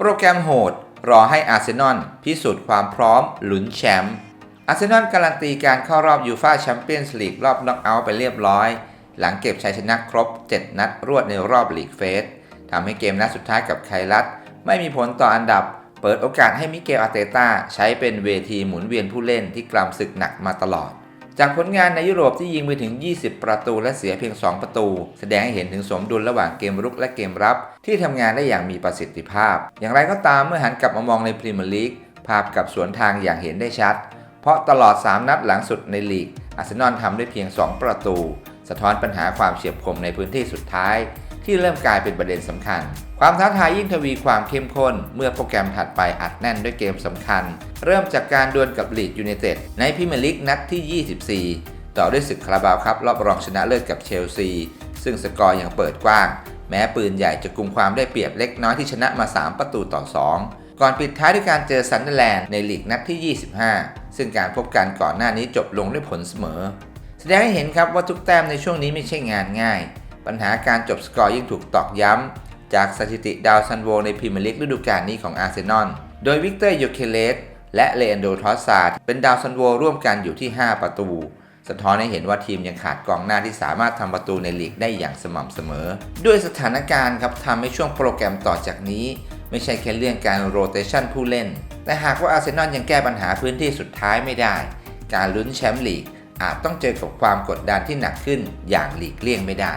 โปรแกรมโหด รอให้อาร์เซนอลพิสูจน์ความพร้อมลุ้นแชมป์อาร์เซนอลการันตีการเข้ารอบยูฟ่าแชมเปี้ยนส์ลีกรอบน็อกเอาท์ไปเรียบร้อย หลังเก็บชัยชนะครบ 7 นัดรวดในรอบลีกเฟสทำให้เกมนัดสุดท้ายกับไครัตไม่มีผลต่ออันดับ เปิดโอกาสให้มิเกลอารเตต้าใช้เป็นเวทีหมุนเวียนผู้เล่นที่กลำศึกหนักมาตลอด จากผลงานในยุโรปที่ยิงไปถึง 20 ประตูและเสียเพียง 2 ประตู แสดงให้เห็นถึงสมดุลระหว่างเกมรุกและเกมรับ ที่ทำงานได้อย่างมีประสิทธิภาพ อย่างไรก็ตามเมื่อหันกลับมามองในพรีเมียร์ลีกภาพกับสวนทางอย่างเห็นได้ชัด เพราะตลอด 3 นัดหลังสุดในลีกอาร์เซนอลทำได้เพียง 2 ประตู สะท้อนปัญหาความเฉียบคมในพื้นที่สุดท้าย ที่เริ่มกลายเป็นประเด็นสำคัญ ความท้าทายยิ่งทวีความเข้มข้น เมื่อโปรแกรมถัดไปอัดแน่นด้วยเกมสำคัญ เริ่มจากการดวลกับลีดยูไนเต็ดในพรีเมียร์ลีกนัดที่ 24 ต่อด้วยศึกคาราบาวครับรอบรองชนะเลิศกับเชลซี ซึ่งสกอร์ยังเปิดกว้าง แม้ปืนใหญ่จะกุมความได้เปรียบเล็กน้อยที่ชนะมา 3 ประตูต่อ 2ก่อนปิดท้ายด้วยการเจอซันเดอร์แลนด์ในลีกนัดที่ 25 ซึ่งการพบกันก่อนหน้านี้จบลงด้วยผลเสมอ แสดงให้เห็นครับว่าทุกแต้มในช่วงนี้ไม่ใช่งานง่าย ปัญหาการจบสกอร์ยิ่งถูกตอกย้ำ จากสถิติดาวซันโวในพรีเมียร์ลีกฤดูกาลนี้ของอาร์เซนอล โดยวิกเตอร์โยเคเลสและเลอันโดทอสซาดเป็นดาวซันโวร่วมกันอยู่ที่ 5 ประตู สะท้อนให้เห็นว่าทีมยังขาดกองหน้าที่สามารถทำประตูในลีกได้อย่างสม่ำเสมอ ด้วยสถานการณ์ครับทำให้ช่วงโปรแกรมต่อจากนี้ ไม่ใช่แค่เรื่องการโรเตชันผู้เล่น แต่หากว่าอาร์เซนอลยังแก้ปัญหาพื้นที่สุดท้ายไม่ได้ การลุ้นแชมป์ลีกอาจต้องเจอกับความกดดันที่หนักขึ้นอย่างหลีกเลี่ยงไม่ได้